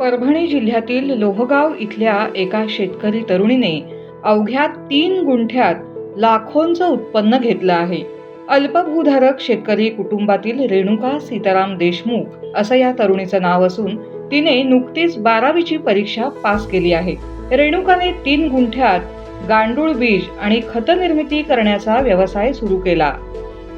परभणी जिल्ह्यातील लोहगाव इथल्या एका शेतकरी तरुणीने अवघ्या तीन गुंठ्यात लाखोंचं उत्पन्न घेतलं आहे. अल्पभूधारक शेतकरी कुटुंबातील रेणुका सीताराम देशमुख असं या तरुणीचं नाव असून तिने नुकतीच बारावीची परीक्षा पास केली आहे. रेणुकाने तीन गुंठ्यात गांडूळ बीज आणि खत निर्मिती करण्याचा व्यवसाय सुरू केला.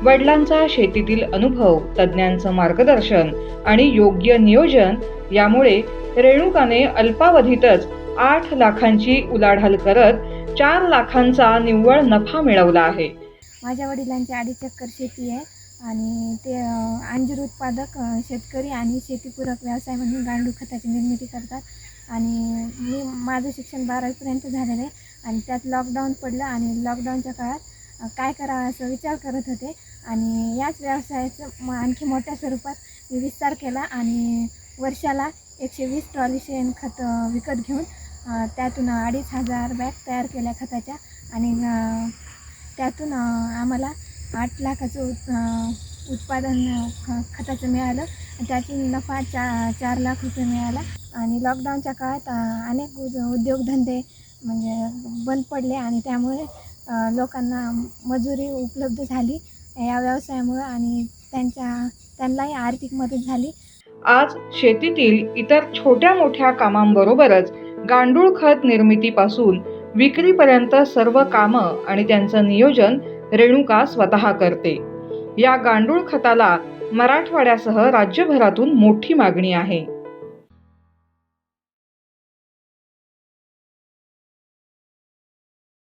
वडिलांचा शेतीतील अनुभव तज्ज्ञांचं मार्गदर्शन आणि योग्य नियोजन यामुळे रेणुकाने अल्पावधीतच आठ लाखांची उलाढाल करत चार लाखांचा निव्वळ नफा मिळवला आहे. माझ्या वडिलांची अडीच एकर शेती आहे आणि ते अंजीर उत्पादक शेतकरी आणि शेतीपूरक व्यवसाय म्हणून गांडूळ खताची निर्मिती करतात. आणि मी माझं शिक्षण बारावीपर्यंत झालेलं आहे आणि त्यात लॉकडाऊन पडलं आणि लॉकडाऊनच्या काळात काय करावं असं विचार करत होते. आणि याच व्यवसायाचं म आणखी मोठ्या स्वरूपात मी विस्तार केला आणि वर्षाला एकशे वीस ट्रॉली शेणखत विकत घेऊन त्यातून अडीच हजार बॅग तयार केल्या खताच्या. आणि त्यातून आम्हाला आठ लाखाचं उत उत्पादन ख खताचं मिळालं. त्यातून नफा चा चार लाख रुपये मिळाला. आणि लॉकडाऊनच्या काळात अनेक उद उद्योगधंदे म्हणजे बंद पडले आणि त्यामुळे लोकांना मजुरी उपलब्ध झाली. या व्यवसायामुळं आणि त्यांच्या त्यांनाही आर्थिक मदत झाली. आज शेतीतील इतर छोट्या मोठ्या कामांबरोबरच गांडूळ खत निर्मितीपासून विक्रीपर्यंत सर्व कामं आणि त्यांचं नियोजन रेणुका स्वतः करते. या गांडूळ खताला मराठवाड्यासह राज्यभरातून मोठी मागणी आहे.